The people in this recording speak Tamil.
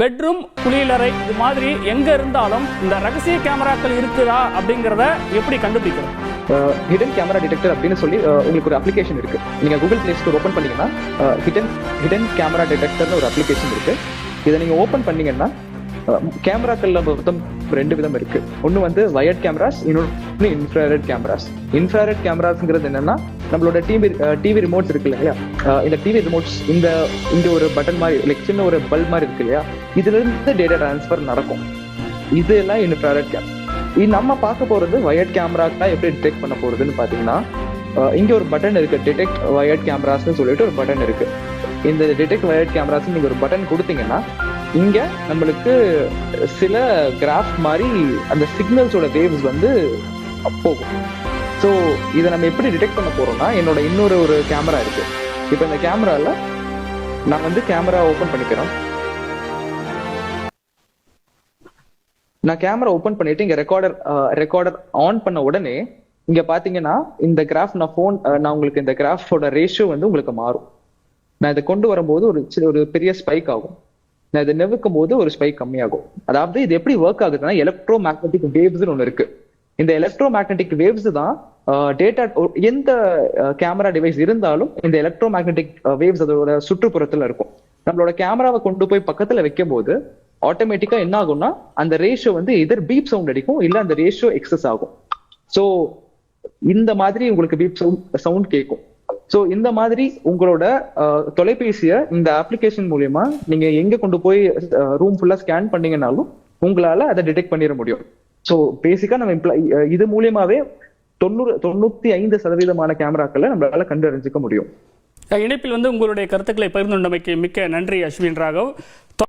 பெட்ரூம் குளியலறை இது மாதிரி எங்க இருந்தாலும் இந்த ரகசிய கேமராக்கள் இருக்குதா அப்படிங்கிறத எப்படி கண்டுபிடிக்கிறோம் ஹிடன் கேமரா டிடெக்டர் அப்படின்னு சொல்லி உங்களுக்கு ஒரு அப்ளிகேஷன் இருக்கு. நீங்க கூகுள் பிளே ஸ்டோர் ஓப்பன் பண்ணீங்கன்னா ஹிடன் ஹிடன் கேமரா டிடெக்டர்னு ஒரு அப்ளிகேஷன் இருக்கு. இதை நீங்க ஓப்பன் பண்ணீங்கன்னா கேமராக்கள்ல மொத்தம் ரெண்டு விதம் இருக்கு. ஒன்னு வந்து வயர்ட் கேமராஸ் இன்னொன்று இன்ஃப்ராரெட் கேமராஸ் இன்ஃப்ராரெட் கேமராஸ்ங்கிறது என்னன்னா நம்மளோட டிவி டிவி ரிமோட்ஸ் இருக்கு இல்லையா இந்த டிவி ரிமோட்ஸ் இந்த இங்க ஒரு பட்டன் மாதிரி லைக் சின்ன ஒரு பல்ப் மாதிரி இருக்கு இல்லையா? இதுல இருந்து டேட்டா டிரான்ஸ்ஃபர் நடக்கும் இது எல்லாம் இன்ஃப்ராரெட் கேமரா நம்ம பார்க்க போறது வயர்ட் கேமராக்கா எப்படி டிடெக்ட் பண்ண போறதுன்னு பாத்தீங்கன்னா இங்கே இங்க ஒரு பட்டன் இருக்கு. டிடெக்ட் வயர்ட் கேமராஸ்னு சொல்லிட்டு ஒரு பட்டன் இருக்கு. இந்த டிடெக்ட் வயர்ட் கேமராஸ் நீங்க ஒரு பட்டன் கொடுத்தீங்கன்னா இங்க நம்மளுக்கு சில கிராஃப் மாதிரி அந்த சிக்னல்ஸோட வேவ்ஸ் வந்து போகும். ஸோ இதை நம்ம எப்படி டிடெக்ட் பண்ண போறோம்னா என்னோட இன்னொரு ஒரு கேமரா இருக்கு. இப்போ இந்த கேமராவில் நான் வந்து கேமரா ஓப்பன் பண்ணிக்கிறேன். நான் கேமரா ஓபன் பண்ணிட்டு இங்க ரெக்கார்டர் ரெக்கார்டர் ஆன் பண்ண உடனே இங்க பாத்தீங்கன்னா இந்த கிராஃப் நான் ஃபோன் நான் உங்களுக்கு இந்த கிராஃபோட ரேஷியோ வந்து உங்களுக்கு மாறும். நான் இதை கொண்டு வரும்போது ஒரு ஒரு பெரிய ஸ்பைக் ஆகும். நான் இதை நெவுக்கும் போது ஒரு ஸ்பைக் கம்மியாகும். அதாவது இது எப்படி ஒர்க் ஆகுதுன்னா எலக்ட்ரோ மேக்னட்டிக் வேவ்ஸ்னு ஒன்று இருக்கு. இந்த எலக்ட்ரோ மேக்னெட்டிக் வேவ்ஸ் தான் டேட்டா எந்த கேமரா டிவைஸ் இருந்தாலும் இந்த எலக்ட்ரோ மேக்னெட்டிக் வேவ்ஸ் அதோட சுற்றுப்புறத்துல இருக்கும். நம்மளோட கேமராவை கொண்டு போய் பக்கத்துல வைக்கும் போது ஆட்டோமேட்டிக்கா என்ன ஆகும்னா அந்த ரேஷியோ வந்து எதிர் பீப் சவுண்ட் அடிக்கும் இல்ல அந்த ரேஷியோ எக்ஸஸ் ஆகும். சோ இந்த மாதிரி உங்களுக்கு பீப் சவுண்ட் சவுண்ட் கேட்கும் சோ இந்த மாதிரி உங்களோட தொலைபேசியை இந்த அப்ளிகேஷன் மூலயமா நீங்க எங்க கொண்டு போய் ரூம் ஃபுல்லா ஸ்கேன் பண்ணீங்கனாலும் உங்களால அதை டிடெக்ட் பண்ணிட முடியும். சோ பேசிக்கா நம்ம இது மூலியமாவே தொண்ணூறு தொண்ணூத்தி ஐந்து சதவீதமான கேமராக்களை நம்மளால கண்டறிஞ்சிக்க முடியும். இணைப்பில் வந்து உங்களுடைய கருத்துக்களை பகிர்ந்து கொண்டமைக்கு மிக்க நன்றி அஸ்வின் ராகவ்.